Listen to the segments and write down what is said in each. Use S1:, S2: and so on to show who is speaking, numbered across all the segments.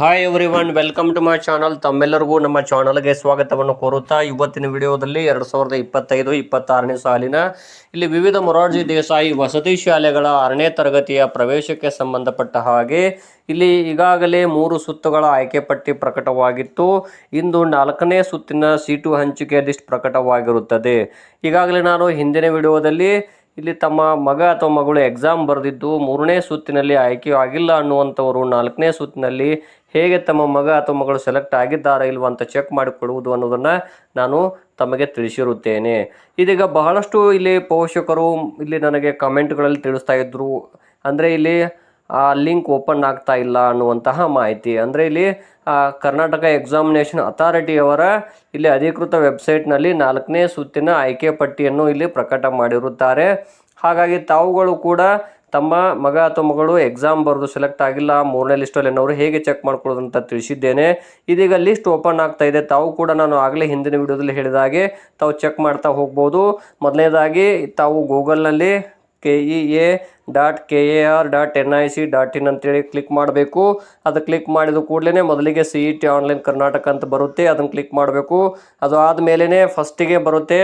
S1: Hi everyone welcome to my channel ತಮ್ಮೆಲ್ಲರಿಗೂ ನಮ್ಮ ಚಾನಲ್ಗೆ ಸ್ವಾಗತವನ್ನು ಕೋರುತ್ತಾ ಇವತ್ತಿನ ವಿಡಿಯೋದಲ್ಲಿ ಎರಡು ಸಾವಿರದ ಇಪ್ಪತ್ತೈದು, ಇಪ್ಪತ್ತಾರನೇ ಸಾಲಿನ ಇಲ್ಲಿ ವಿವಿಧ ಮೊರಾರ್ಜಿ ದೇಸಾಯಿ ವಸತಿ ಶಾಲೆಗಳ ಆರನೇ ತರಗತಿಯ ಪ್ರವೇಶಕ್ಕೆ ಸಂಬಂಧಪಟ್ಟ ಹಾಗೆ ಇಲ್ಲಿ ಈಗಾಗಲೇ ಮೂರು ಸುತ್ತುಗಳ ಆಯ್ಕೆ ಪಟ್ಟಿ ಪ್ರಕಟವಾಗಿತ್ತು. ಇಂದು ನಾಲ್ಕನೇ ಸುತ್ತಿನ ಸೀಟು ಹಂಚಿಕೆ ಲಿಸ್ಟ್ ಪ್ರಕಟವಾಗಿರುತ್ತದೆ. ಈಗಾಗಲೇ ನಾನು ಹಿಂದಿನ ವಿಡಿಯೋದಲ್ಲಿ ಇಲ್ಲಿ ತಮ್ಮ ಮಗ ಅಥವಾ ಮಗಳು ಎಕ್ಸಾಮ್ ಬರೆದಿದ್ದು ಮೂರನೇ ಸುತ್ತಿನಲ್ಲಿ ಆಯ್ಕೆ ಆಗಿಲ್ಲ ಅನ್ನುವಂಥವರು ನಾಲ್ಕನೇ ಸುತ್ತಿನಲ್ಲಿ ಹೇಗೆ ತಮ್ಮ ಮಗ ಅಥವಾ ಮಗಳು ಸೆಲೆಕ್ಟ್ ಆಗಿದ್ದಾರಾ ಇಲ್ವಾ ಅಂತ ಚೆಕ್ ಮಾಡಿಕೊಳ್ಳುವುದು ಅನ್ನೋದನ್ನು ನಾನು ತಮಗೆ ತಿಳಿಸಿರುತ್ತೇನೆ. ಇದೀಗ ಬಹಳಷ್ಟು ಇಲ್ಲಿ ಪೋಷಕರು ಇಲ್ಲಿ ನನಗೆ ಕಮೆಂಟ್ಗಳಲ್ಲಿ ತಿಳಿಸ್ತಾ ಇದ್ದರು ಅಂದರೆ ಇಲ್ಲಿ, ಆ ಲಿಂಕ್ ಓಪನ್ ಆಗ್ತಾ ಇಲ್ಲ ಅನ್ನುವಂತಹ ಮಾಹಿತಿ. ಅಂದರೆ ಇಲ್ಲಿ ಕರ್ನಾಟಕ ಎಕ್ಸಾಮಿನೇಷನ್ ಅಥಾರಿಟಿಯವರ ಇಲ್ಲಿ ಅಧಿಕೃತ ವೆಬ್ಸೈಟ್ನಲ್ಲಿ ನಾಲ್ಕನೇ ಸುತ್ತಿನ ಆಯ್ಕೆ ಪಟ್ಟಿಯನ್ನು ಇಲ್ಲಿ ಪ್ರಕಟ ಮಾಡಿರುತ್ತಾರೆ. ಹಾಗಾಗಿ ತಾವುಗಳು ಕೂಡ ತಮ್ಮ ಮಗ ಅಥವಾ ಮಗಳು ಎಕ್ಸಾಮ್ ಬರೆದು ಸೆಲೆಕ್ಟ್ ಆಗಿಲ್ಲ, ಮೂರನೇ ಲಿಸ್ಟಲ್ಲಿ ಅನ್ನೋರು ಹೇಗೆ ಚೆಕ್ ಮಾಡ್ಕೊಳ್ಳೋದು ಅಂತ ತಿಳಿಸಿದ್ದೇನೆ. ಇದೀಗ ಲಿಸ್ಟ್ ಓಪನ್ ಆಗ್ತಾ ಇದೆ. ತಾವು ಕೂಡ ನಾನು ಆಗಲೇ ಹಿಂದಿನ ವಿಡಿಯೋದಲ್ಲಿ ಹೇಳಿದ ಹಾಗೆ ತಾವು ಚೆಕ್ ಮಾಡ್ತಾ ಹೋಗ್ಬೋದು. ಮೊದಲನೇದಾಗಿ ತಾವು ಗೂಗಲ್ನಲ್ಲಿ K E A dot K A R dot N I C dot in ಅಂತೇಳಿ ಕ್ಲಿಕ್ ಮಾಡಬೇಕು. ಅದು ಕ್ಲಿಕ್ ಮಾಡಿದ ಕೂಡಲೇ ಮೊದಲಿಗೆ C E T online Karnataka ಅಂತ ಬರುತ್ತೆ. ಅದನ್ನು ಕ್ಲಿಕ್ ಮಾಡಬೇಕು. ಅದು ಆದಮೇಲೆ ಫಸ್ಟಿಗೆ ಬರುತ್ತೆ.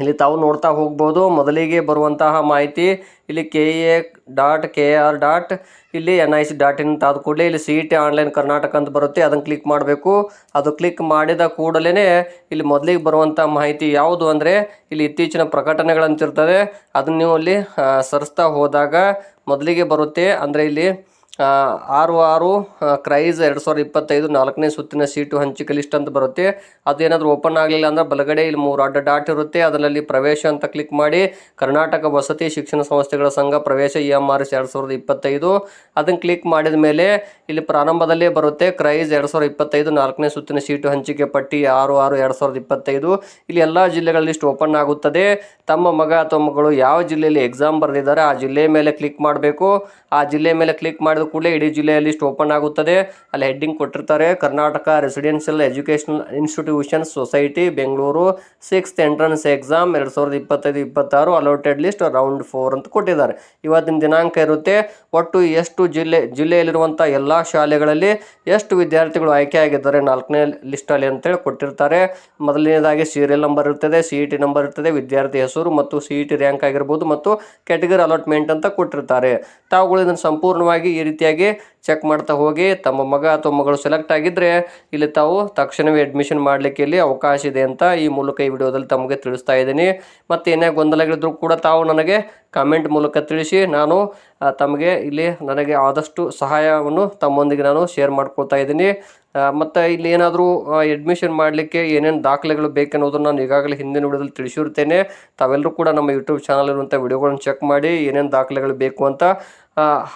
S1: ಇಲ್ಲಿ ತಾವು ನೋಡ್ತಾ ಹೋಗ್ಬೋದು. ಮೊದಲಿಗೆ ಬರುವಂತಹ ಮಾಹಿತಿ ಇಲ್ಲಿ K A dot, K R dot, ಇಲ್ಲಿ N I C dot in ಅಂತ ಆದ ಕೂಡಲೇ ಇಲ್ಲಿ C E T online Karnataka ಅಂತ ಬರುತ್ತೆ. ಅದನ್ನು ಕ್ಲಿಕ್ ಮಾಡಬೇಕು. ಅದು ಕ್ಲಿಕ್ ಮಾಡಿದ ಕೂಡಲೇ ಇಲ್ಲಿ ಮೊದಲಿಗೆ ಬರುವಂಥ ಮಾಹಿತಿ ಯಾವುದು ಅಂದರೆ ಇಲ್ಲಿ ಇತ್ತೀಚಿನ ಪ್ರಕಟಣೆಗಳಂತಿರ್ತದೆ. ಅದನ್ನು ನೀವು ಅಲ್ಲಿ ಸರಿಸ್ತಾ ಹೋದಾಗ ಮೊದಲಿಗೆ ಬರುತ್ತೆ. ಅಂದರೆ ಇಲ್ಲಿ ಆರು ಆರು ಕ್ರೈಸ್ ಎರಡು ಸಾವಿರದ ಇಪ್ಪತ್ತೈದು ನಾಲ್ಕನೇ ಸುತ್ತಿನ ಸೀಟು ಹಂಚಿಕೆ ಲಿಸ್ಟ್ ಅಂತ ಬರುತ್ತೆ. ಅದೇನಾದರೂ ಓಪನ್ ಆಗಲಿಲ್ಲ ಅಂದ್ರೆ ಬಲಗಡೆ ಇಲ್ಲಿ ಮೂರು ಅಡ್ಡ ಡಾಟ್ ಇರುತ್ತೆ. ಅದರಲ್ಲಿ ಪ್ರವೇಶ ಅಂತ ಕ್ಲಿಕ್ ಮಾಡಿ ಕರ್ನಾಟಕ ವಸತಿ ಶಿಕ್ಷಣ ಸಂಸ್ಥೆಗಳ ಸಂಘ ಪ್ರವೇಶ ಇ ಎಂ ಆರ್ ಎಸ್ ಎರಡು ಸಾವಿರದ ಇಪ್ಪತ್ತೈದು. ಅದನ್ನು ಕ್ಲಿಕ್ ಮಾಡಿದ ಮೇಲೆ ಇಲ್ಲಿ ಪ್ರಾರಂಭದಲ್ಲೇ ಬರುತ್ತೆ. ಕ್ರೈಸ್ ಎರಡು ಸಾವಿರದ ಇಪ್ಪತ್ತೈದು ನಾಲ್ಕನೇ ಸುತ್ತಿನ ಸೀಟು ಹಂಚಿಕೆ ಪಟ್ಟಿ ಆರು ಆರು ಎರಡು ಸಾವಿರದ ಇಪ್ಪತ್ತೈದು. ಇಲ್ಲಿ ಎಲ್ಲ ಜಿಲ್ಲೆಗಳ ಲಿಸ್ಟ್ ಓಪನ್ ಆಗುತ್ತದೆ. ತಮ್ಮ ಮಗ ಅಥವಾ ಮಗಳು ಯಾವ ಜಿಲ್ಲೆಯಲ್ಲಿ ಎಕ್ಸಾಮ್ ಬರೆದಿದ್ದಾರೆ ಆ ಜಿಲ್ಲೆ ಮೇಲೆ ಕ್ಲಿಕ್ ಮಾಡಬೇಕು. ಆ ಜಿಲ್ಲೆ ಮೇಲೆ ಕ್ಲಿಕ್ ಮಾಡಿದ ಕೂಡಲೇ ಇಡೀ ಜಿಲ್ಲೆಯಲ್ಲಿ ಲಿಸ್ಟ್ ಓಪನ್ ಆಗುತ್ತದೆ. ಅಲ್ಲಿ ಹೆಡ್ಡಿಂಗ್ ಕೊಟ್ಟಿರ್ತಾರೆ. Karnataka residential educational institution society Bengaluru sixth entrance exam ಎರಡು ಸಾವಿರದ ಇಪ್ಪತ್ತೈದು, ಇಪ್ಪತ್ತಾರು ಅಲೋಟೆಡ್ ಲಿಸ್ಟ್ ರೌಂಡ್ ಫೋರ್ ಅಂತ ಕೊಟ್ಟಿದ್ದಾರೆ. ಇವತ್ತಿನ ದಿನಾಂಕ ಇರುತ್ತೆ. ಒಟ್ಟು ಎಷ್ಟು ಜಿಲ್ಲೆ ಜಿಲ್ಲೆಯಲ್ಲಿರುವಂಥ ಎಲ್ಲ ಶಾಲೆಗಳಲ್ಲಿ ಎಷ್ಟು ವಿದ್ಯಾರ್ಥಿಗಳು ಆಯ್ಕೆ ಆಗಿದ್ದಾರೆ ನಾಲ್ಕನೇ ಲಿಸ್ಟಲ್ಲಿ ಅಂತೇಳಿ ಕೊಟ್ಟಿರ್ತಾರೆ. ಮೊದಲನೇದಾಗಿ ಸೀರಿಯಲ್ ನಂಬರ್ ಇರ್ತದೆ ಸಿ ಇ ಟಿ ನಂಬರ್ ಇರ್ತದೆ, ವಿದ್ಯಾರ್ಥಿ ಹೆಸರು ಮತ್ತು ಸಿ ಇ ಟಿ ರ್ಯಾಂಕ್ ಆಗಿರ್ಬೋದು ಮತ್ತು ಕ್ಯಾಟಗರಿ ಅಲಾಟ್ಮೆಂಟ್ ಅಂತ ಕೊಟ್ಟಿರ್ತಾರೆ. ತಾವುಗಳು ಇದನ್ನು ಸಂಪೂರ್ಣವಾಗಿ ಈ ರೀತಿಯಾಗಿ ಚೆಕ್ ಮಾಡ್ತಾ ಹೋಗಿ, ತಮ್ಮ ಮಗ ಅಥವಾ ಮಗಳು ಸೆಲೆಕ್ಟ್ ಆಗಿದ್ದರೆ ಇಲ್ಲಿ ತಾವು ತಕ್ಷಣವೇ ಅಡ್ಮಿಷನ್ ಮಾಡಲಿಕ್ಕೆ ಇಲ್ಲಿ ಅವಕಾಶ ಇದೆ ಅಂತ ಈ ಮೂಲಕ ಈ ವಿಡಿಯೋದಲ್ಲಿ ತಮಗೆ ತಿಳಿಸ್ತಾ ಇದ್ದೀನಿ. ಮತ್ತು ಏನೇ ಗೊಂದಲಗಳಿದ್ರೂ ಕೂಡ ತಾವು ನನಗೆ ಕಾಮೆಂಟ್ ಮೂಲಕ ತಿಳಿಸಿ, ನಾನು ತಮಗೆ ಇಲ್ಲಿ ನನಗೆ ಆದಷ್ಟು ಸಹಾಯವನ್ನು ತಮ್ಮೊಂದಿಗೆ ನಾನು ಶೇರ್ ಮಾಡ್ಕೊಳ್ತಾ ಇದ್ದೀನಿ. ಮತ್ತು ಇಲ್ಲಿ ಏನಾದರೂ ಅಡ್ಮಿಷನ್ ಮಾಡಲಿಕ್ಕೆ ಏನೇನು ದಾಖಲೆಗಳು ಬೇಕೆನ್ನೋದನ್ನು ನಾನು ಈಗಾಗಲೇ ಹಿಂದಿನ ವಿಡಿಯೋದಲ್ಲಿ ತಿಳಿಸಿರ್ತೇನೆ ತಾವೆಲ್ಲರೂ ಕೂಡ ನಮ್ಮ ಯೂಟ್ಯೂಬ್ ಚಾನಲ್ ಇರುವಂಥ ವಿಡಿಯೋಗಳನ್ನು ಚೆಕ್ ಮಾಡಿ ಏನೇನು ದಾಖಲೆಗಳು ಬೇಕು ಅಂತ.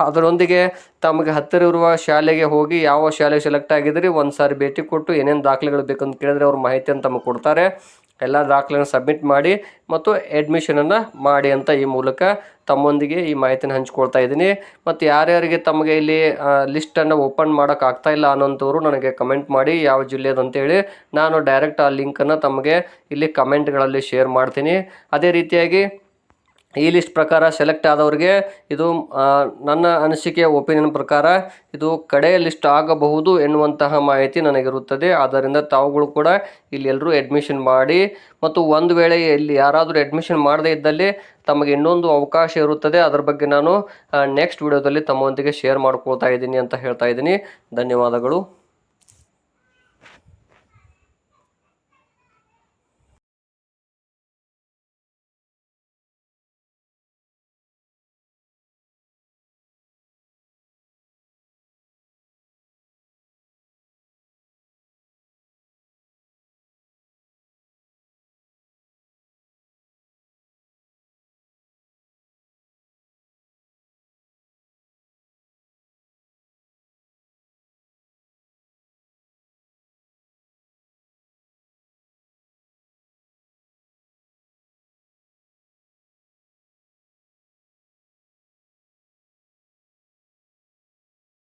S1: ಅದರೊಂದಿಗೆ ತಮಗೆ ಹತ್ತಿರ ಇರುವ ಶಾಲೆಗೆ ಹೋಗಿ ಯಾವ ಶಾಲೆ ಸೆಲೆಕ್ಟ್ ಆಗಿದ್ರಿ ಒಂದು ಸಾರಿ ಭೇಟಿ ಕೊಟ್ಟು ಏನೇನು ದಾಖಲೆಗಳು ಬೇಕಂತ ಕೇಳಿದ್ರೆ ಅವ್ರ ಮಾಹಿತಿಯನ್ನು ತಮಗೆ ಕೊಡ್ತಾರೆ. ಎಲ್ಲ ದಾಖಲೆಯನ್ನು ಸಬ್ಮಿಟ್ ಮಾಡಿ ಮತ್ತು ಅಡ್ಮಿಷನನ್ನು ಮಾಡಿ ಅಂತ ಈ ಮೂಲಕ ತಮ್ಮೊಂದಿಗೆ ಈ ಮಾಹಿತಿನ ಹಂಚ್ಕೊಳ್ತಾ ಇದ್ದೀನಿ. ಮತ್ತು ಯಾರ್ಯಾರಿಗೆ ತಮಗೆ ಇಲ್ಲಿ ಲಿಸ್ಟನ್ನು ಓಪನ್ ಮಾಡೋಕ್ಕಾಗ್ತಾ ಇಲ್ಲ ಅನ್ನೋಂಥವ್ರು ನನಗೆ ಕಮೆಂಟ್ ಮಾಡಿ, ಯಾವ ಜಿಲ್ಲೆದು ಅಂತೇಳಿ ನಾನು ಡೈರೆಕ್ಟ್ ಆ ಲಿಂಕನ್ನು ತಮಗೆ ಇಲ್ಲಿ ಕಮೆಂಟ್ಗಳಲ್ಲಿ ಶೇರ್ ಮಾಡ್ತೀನಿ. ಅದೇ ರೀತಿಯಾಗಿ ಈ ಲಿಸ್ಟ್ ಪ್ರಕಾರ ಸೆಲೆಕ್ಟ್ ಆದವರಿಗೆ ಇದು ನನ್ನ ಅನಿಸಿಕೆ, ಒಪಿನಿಯನ್ ಪ್ರಕಾರ ಇದು ಕಡೆಯ ಲಿಸ್ಟ್ ಆಗಬಹುದು ಎನ್ನುವಂತಹ ಮಾಹಿತಿ ನನಗಿರುತ್ತದೆ. ಆದ್ದರಿಂದ ತಾವುಗಳು ಕೂಡ ಇಲ್ಲಿ ಎಲ್ಲರೂ ಅಡ್ಮಿಷನ್ ಮಾಡಿ ಮತ್ತು ಒಂದು ವೇಳೆ ಇಲ್ಲಿ ಯಾರಾದರೂ ಅಡ್ಮಿಷನ್ ಮಾಡದೇ ಇದ್ದಲ್ಲಿ ತಮಗೆ ಇನ್ನೊಂದು ಅವಕಾಶ ಇರುತ್ತದೆ. ಅದರ ಬಗ್ಗೆ ನಾನು ನೆಕ್ಸ್ಟ್ ವಿಡಿಯೋದಲ್ಲಿ ತಮ್ಮೊಂದಿಗೆ ಶೇರ್ ಮಾಡ್ಕೊಳ್ತಾ ಇದ್ದೀನಿ ಅಂತ ಹೇಳ್ತಾ ಇದ್ದೀನಿ. ಧನ್ಯವಾದಗಳು.